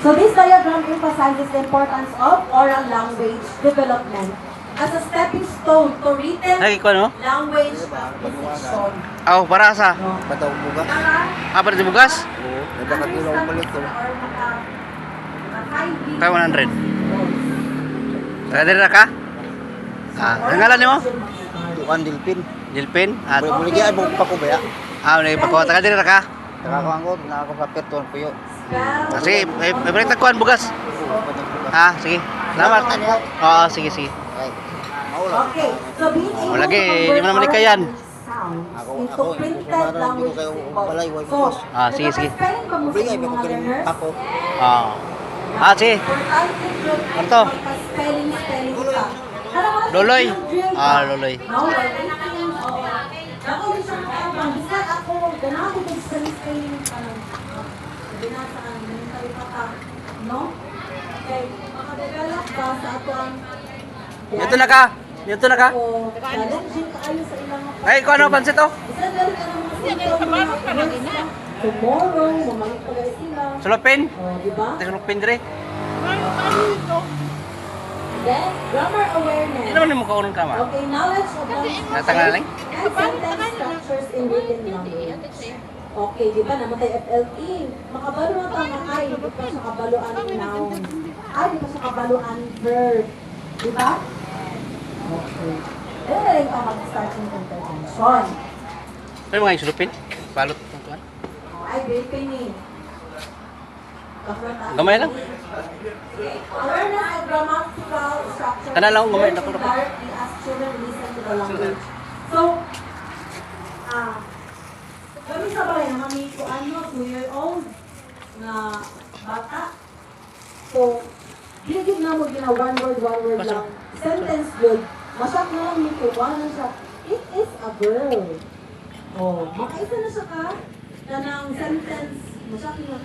So this diagram emphasizes the importance of oral language development as a stepping stone to written Ay, ko ano? language acquisition. Aw, para sa. No? Bataw buga. Para Ah, para di bugas? Oo. Nagkakatulong ko ulit to. Kaya 100. Taga diri ra ka? Ah, ang ngalan nimo? Tuan Dilpin. Jilpin? Ah, Muli muli gyud pa ko baya. ah, nai pako taga diri ra ka? Nakakakuan ko na ako sa perton puyo. Ah, sige, may may balik tagkuan bugas. Oo. Ah, sige. Salamat. Oo, sige, sige. Okay, so being able Wala, ge, convert di mo naman ikayan. Ako- ako, kung meron, language hindi ko kayo why So, bukas? Ah, sige, sige. nagka-spelling ba mo sa Bring ay inyong ba mga ko learners? ako. Ah. Ah, sige. Ano? Loloy. Ah, loloy. Oo. Ako ako, ganahan ko yung spelling, spelling, ano, binasa ka, mental ka, no? Okay, makadevelop ka sa ato ang Dito na ka. Dito na ka. o challenging kaayo sa ilang mga Ay, ko ano pansit oh? Isa dali ka ng mga tomorrow, mamalik pa sila. Sulupin. O, di ba? Ito sulupin dire. Then, grammar Hindi awareness. naman mo kaunong kama. Okay, knowledge of Natangaling? and sentence structures in written language. Okay, di ba namatay FLE? Makabalo na tama ay, di pa siya kabaluan noun. Ay, di pa siya kabaluan verb. Di ba? Okay. Eh, ka mag-start ng intervention. Ano mga yung sulupin? Balot ng kuan. Ay, eh. Kaklat- Gamay lang. Awareness of grammatical structure. Kana lang, gamay na ko. Directly as children listen to the language. So, ah, kami sa balay, kami ko ano, two-year-old na bata. So, Ginigit na mo gina one word, one word lang. Sentence good. Masak na lang nito. One lang siya. It is a girl. Oh, makaisa na siya ka. Kanang sentence. Masak na